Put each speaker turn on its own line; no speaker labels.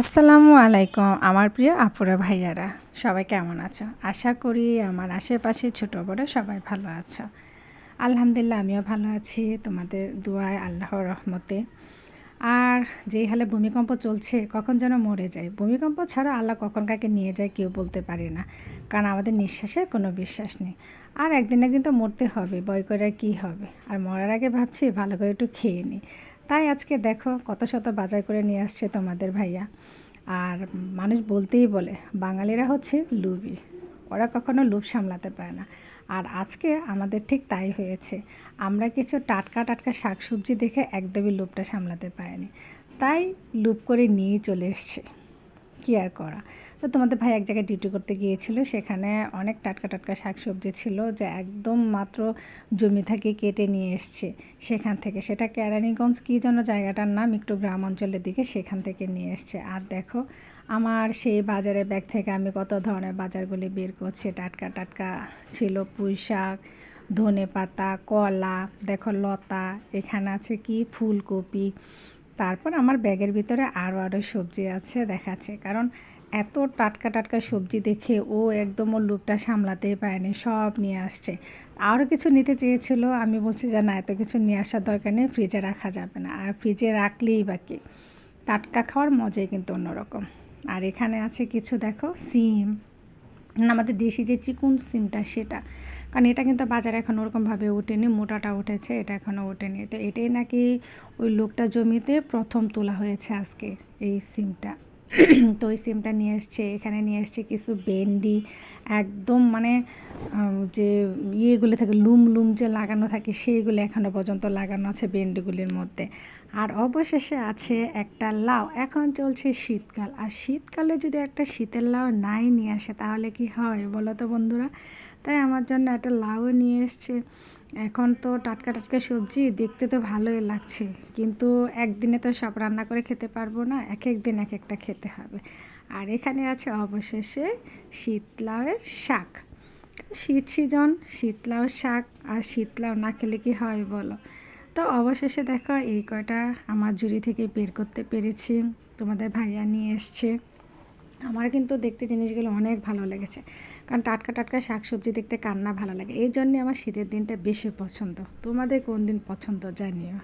আসসালামু আলাইকুম, আমার প্রিয় আপুরা ভাইয়ারা। সবাই কেমন আছো? আশা করি আমার আশেপাশে ছোট বড় সবাই ভালো আছো। আলহামদুলিল্লাহ, আমিও ভালো আছি, তোমাদের দোয়ায় আল্লাহর রহমতে। আর যেই হালে ভূমিকম্প চলছে, কখন যেন মরে যায়। ভূমিকম্প ছাড়া আল্লাহ কখন কাকে নিয়ে যায় কেউ বলতে পারে না, কারণ আমাদের নিঃশ্বাসের কোনো বিশ্বাস নেই। আর একদিন একদিন তো মরতে হবে বয় করে আর কী হবে? আর মরার আগে ভাবছি ভালো করে একটু খেয়ে নিই তাই আজকে দেখো কত শত বাজার করে নিয়ে আসছে তোমাদের ভাইয়া। আর মানুষ বলতেই বলে, বাঙালিরা হচ্ছে লুবি। ওরা কখনো লুপ সামলাতে পারে না। আর আজকে আমাদের ঠিক তাই হয়েছে। আমরা কিছু টাটকা টাটকা শাকসবজি দেখে একদমই লোভটা সামলাতে পারিনি। তাই লুপ করে নিয়ে চলে এসছে। কী আর করা। তো তোমাদের ভাই এক জায়গায় ডিউটি করতে গিয়েছিল, সেখানে অনেক টাটকা টাটকা শাকসবজি ছিল যা একদম মাত্র জমি থেকে কেটে নিয়ে এসছে সেখান থেকে। সেটা কেরানীগঞ্জ কী যেন জায়গাটার নাম একটু গ্রাম অঞ্চলের দিকে সেখান থেকে নিয়ে এসছে। আর দেখো, আমার সেই বাজারের ব্যাগ থেকে আমি কত ধরনের বাজারগুলি বের করছি। টাটকা টাটকা ছিল পুঁই শাক ধনে পাতা কলা, দেখো লতা, এখানে আছে কি? ফুলকপি তারপর আমার ব্যাগের ভিতরে আরও আরও সবজি আছে দেখাচ্ছে। কারণ এত টাটকা টাটকা সবজি দেখে ও একদম ওর লুপটা সামলাতেই পারেনি, সব নিয়ে আসছে। আরও কিছু নিতে চেয়েছিল, আমি বলছি যে না, এত কিছু নিয়ে আসার দরকার নেই ফ্রিজে রাখা যাবে না। আর ফ্রিজে রাখলেই বাকি টাটকা খাওয়ার মজাই কিন্তু অন্যরকম। আর এখানে আছে কিছু, দেখো, সিম। আমাদের দেশি যে চিকুন সিমটা সেটা। কারণ এটা কিন্তু বাজারে এখন ওরকমভাবে ওঠেনি, মোটাটা উঠেছে, এটা এখনও ওঠেনি। তো এটাই নাকি ওই লোকটা জমিতে প্রথম তোলা হয়েছে আজকে এই সিমটা। তো ওই সিমটা নিয়ে এসছে, এখানে নিয়ে এসছে কিছু বেন্ডি একদম মানে যে ইয়েগুলো থাকে, লুম লুম যে লাগানো থাকে, সেইগুলো এখনও পর্যন্ত লাগানো আছে বেন্ডিগুলির মধ্যে। আর অবশেষে আছে একটা লাউ, এখন চলছে শীতকাল। আর শীতকালে যদি একটা শীতের লাউ নাই নিয়ে আসে, তাহলে কি হয় বলো তো বন্ধুরা? তাই আমার জন্য একটা লাউ নিয়ে এসছে। এখন তো টাটকা টাটকা সবজি দেখতে তো ভালোই লাগছে, কিন্তু একদিনে তো সব রান্না করে খেতে পারব না এক এক দিন এক একটা খেতে হবে। আর এখানে আছে অবশেষে শীতলাউয়ের শাক। শীত সিজন শীতলাউ শাক আর শীতলাউ না খেলে কি হয় বলো? তো অবশেষে দেখো এই কয়টা আমার জুড়ি থেকে বের করতে পেরেছি, তোমাদের ভাইয়া নিয়ে এসছে। আমার কিন্তু দেখতে জিনিসগুলো অনেক ভালো লেগেছে। কারণ টাটকা টাটকা শাক সবজি দেখতে কান্না ভালো লাগে? এই জন্যে আমার শীতের দিনটা বেশি পছন্দ। তোমাদের কোন দিন পছন্দ জানিও।